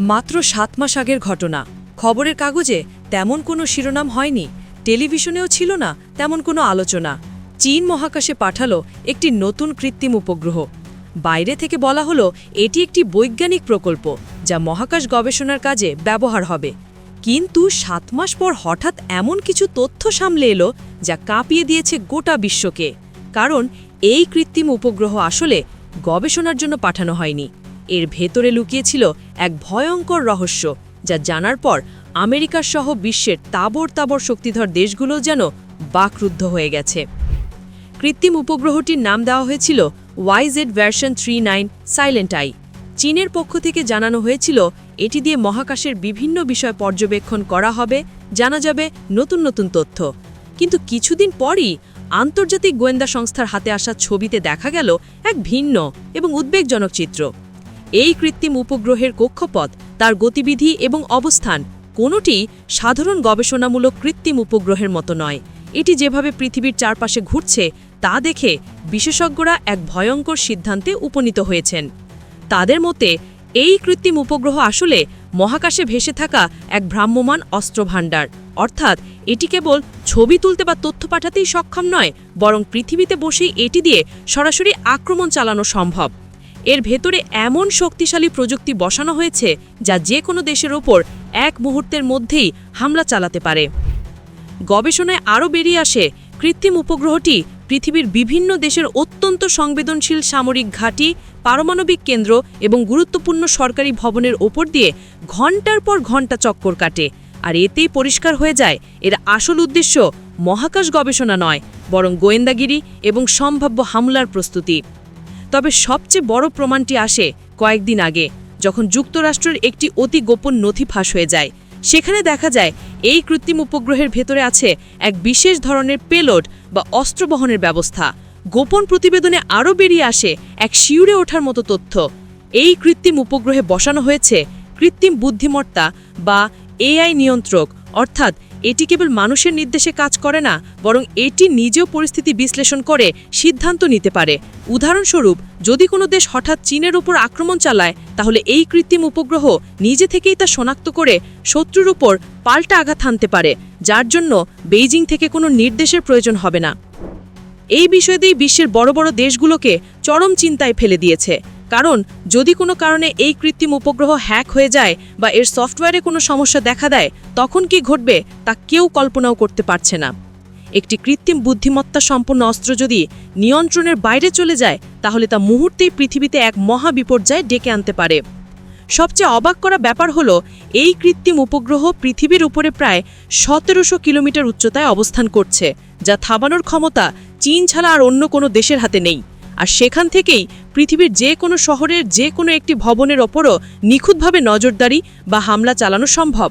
মাত্র সাত মাস আগের ঘটনা। খবরের কাগজে তেমন কোনো শিরোনাম হয়নি, টেলিভিশনেও ছিল না তেমন কোনো আলোচনা। চীন মহাকাশে পাঠালো একটি নতুন কৃত্রিম উপগ্রহ। বাইরে থেকে বলা হলো, এটি একটি বৈজ্ঞানিক প্রকল্প যা মহাকাশ গবেষণার কাজে ব্যবহার হবে। কিন্তু সাত মাস পর হঠাৎ এমন কিছু তথ্য সামলে এলো যা কাঁপিয়ে দিয়েছে গোটা বিশ্বকে। কারণ এই কৃত্রিম উপগ্রহ আসলে গবেষণার জন্য পাঠানো হয়নি। এর ভেতরে লুকিয়েছিল এক ভয়ঙ্কর রহস্য, যা জানার পর আমেরিকার সহ বিশ্বের তাবর তাবর শক্তিধর দেশগুলো যেন বাকরুদ্ধ হয়ে গেছে। কৃত্রিম উপগ্রহটির নাম দেওয়া হয়েছিল YZ version three nine silent eye. চীনের পক্ষ থেকে জানানো হয়েছিল এটি দিয়ে মহাকাশের বিভিন্ন বিষয় পর্যবেক্ষণ করা হবে, জানা যাবে নতুন নতুন তথ্য। কিন্তু কিছুদিন পরই আন্তর্জাতিক গোয়েন্দা সংস্থার হাতে আসা ছবিতে দেখা গেল এক ভিন্ন এবং উদ্বেগজনক চিত্র। এই কৃত্রিম উপগ্রহের কক্ষপথ, তার গতিবিধি এবং অবস্থান, কোনোটি সাধারণ গবেষণামূলক কৃত্রিম উপগ্রহের মতো নয়। এটি যেভাবে পৃথিবীর চারপাশে ঘুরছে, তা দেখে বিশেষজ্ঞরা এক ভয়ঙ্কর সিদ্ধান্তে উপনীত হয়েছেন। তাদের মতে, এই কৃত্রিম উপগ্রহ আসলে মহাকাশে ভেসে থাকা এক ভ্রাম্যমাণ অস্ত্রভাণ্ডার। অর্থাৎ, এটি কেবল ছবি তুলতে বা তথ্য পাঠাতেই সক্ষম নয়, বরং পৃথিবীতে বসেই এটি দিয়ে সরাসরি আক্রমণ চালানো সম্ভব। এর ভেতরে এমন শক্তিশালী প্রযুক্তি বসানো হয়েছে যা যে কোনো দেশের ওপর এক মুহূর্তের মধ্যেই হামলা চালাতে পারে। গবেষণায় আরও বেরিয়ে আসে, কৃত্রিম উপগ্রহটি পৃথিবীর বিভিন্ন দেশের অত্যন্ত সংবেদনশীল সামরিক ঘাঁটি, পারমাণবিক কেন্দ্র এবং গুরুত্বপূর্ণ সরকারি ভবনের ওপর দিয়ে ঘণ্টার পর ঘণ্টা চক্কর কাটে। আর এতেই পরিষ্কার হয়ে যায়, এর আসল উদ্দেশ্য মহাকাশ গবেষণা নয়, বরং গোয়েন্দাগিরি এবং সম্ভাব্য হামলার প্রস্তুতি। তবে সবচেয়ে বড় প্রমাণটি আসে কয়েকদিন আগে, যখন যুক্তরাষ্ট্রের একটি অতি গোপন নথি ফাঁস হয়ে যায়। সেখানে দেখা যায়, এই কৃত্রিম উপগ্রহের ভেতরে আছে এক বিশেষ ধরনের পেলোড বা অস্ত্র বহনের ব্যবস্থা। গোপন প্রতিবেদনে আরও বেরিয়ে আসে এক শিউরে ওঠার মতো তথ্য। এই কৃত্রিম উপগ্রহে বসানো হয়েছে কৃত্রিম বুদ্ধিমত্তা বা এআই নিয়ন্ত্রক, অর্থাৎ এটি কেবল মানুষের নির্দেশে কাজ করে না, বরং এটি নিজেও পরিস্থিতি বিশ্লেষণ করে, সিদ্ধান্ত নিতে পারে। উদাহরণস্বরূপ, যদি কোনো দেশ হঠাৎ চীনের উপর আক্রমণ চালায়, তাহলে এই কৃত্রিম উপগ্রহ নিজে থেকেই তা শনাক্ত করে শত্রুর উপর পাল্টা আঘাত হানতে পারে, যার জন্য বেইজিং থেকে কোনো নির্দেশের প্রয়োজন হবে না। এই বিষয়তেই বিশ্বের বড় বড় দেশগুলোকে চরম চিন্তায় ফেলে দিয়েছে। কারণ যদি কোনো কারণে এই কৃত্রিম উপগ্রহ হ্যাক হয়ে যায় বা এর সফটওয়্যারে কোনো সমস্যা দেখা দেয়, তখন কি ঘটবে তা কেউ কল্পনাও করতে পারছে না। একটি কৃত্রিম বুদ্ধিমত্তা সম্পন্ন অস্ত্র যদি নিয়ন্ত্রণের বাইরে চলে যায়, তাহলে তা মুহূর্তেই পৃথিবীতে এক মহা বিপর্যয় ডেকে আনতে পারে। সবচেয়ে অবাক করা ব্যাপার হলো, এই কৃত্রিম উপগ্রহ পৃথিবীর উপরে প্রায় সতেরোশো কিলোমিটার উচ্চতায় অবস্থান করছে, যা থামানোর ক্ষমতা চীন ছাড়া আর অন্য কোনো দেশের হাতে নেই। আর সেখান থেকেই পৃথিবীর যে কোনো শহরের যে কোনো একটি ভবনের ওপরও নিখুঁতভাবে নজরদারি বা হামলা চালানো সম্ভব।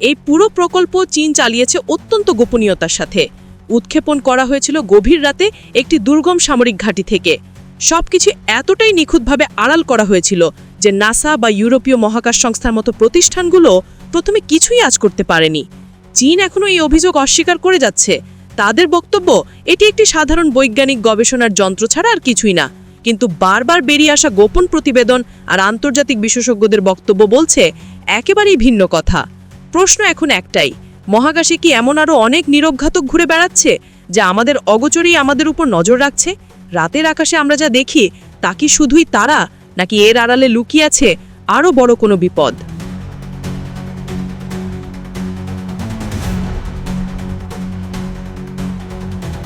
এই পুরো প্রকল্প চীন চালিয়েছে অত্যন্ত গোপনীয়তার সাথে। উৎক্ষেপণ করা হয়েছিল গভীর রাতে একটি দুর্গম সামরিক ঘাঁটি থেকে। সবকিছু এতটাই নিখুঁতভাবে আড়াল করা হয়েছিল যে নাসা বা ইউরোপীয় মহাকাশ সংস্থার মতো প্রতিষ্ঠানগুলো প্রথমে কিছুই আজ করতে পারেনি। চীন এখনও এই অভিযোগ অস্বীকার করে যাচ্ছে। তাদের বক্তব্য, এটি একটি সাধারণ বৈজ্ঞানিক গবেষণার যন্ত্র ছাড়া আর কিছুই না। কিন্তু বারবার বেরিয়ে আসা গোপন প্রতিবেদন আর আন্তর্জাতিক বিশেষজ্ঞদের বক্তব্য বলছে, একেবারেই ভিন্ন কথা। প্রশ্ন এখন একটাই, মহাকাশে কি এমন আরও অনেক নিরবঘাতক ঘুরে বেড়াচ্ছে, যা আমাদের অগোচরেই আমাদের উপর নজর রাখছে? রাতের আকাশে আমরা যা দেখি, তা কি শুধুই তারা, নাকি এর আড়ালে লুকিয়ে আছে আরও বড় কোনো বিপদ?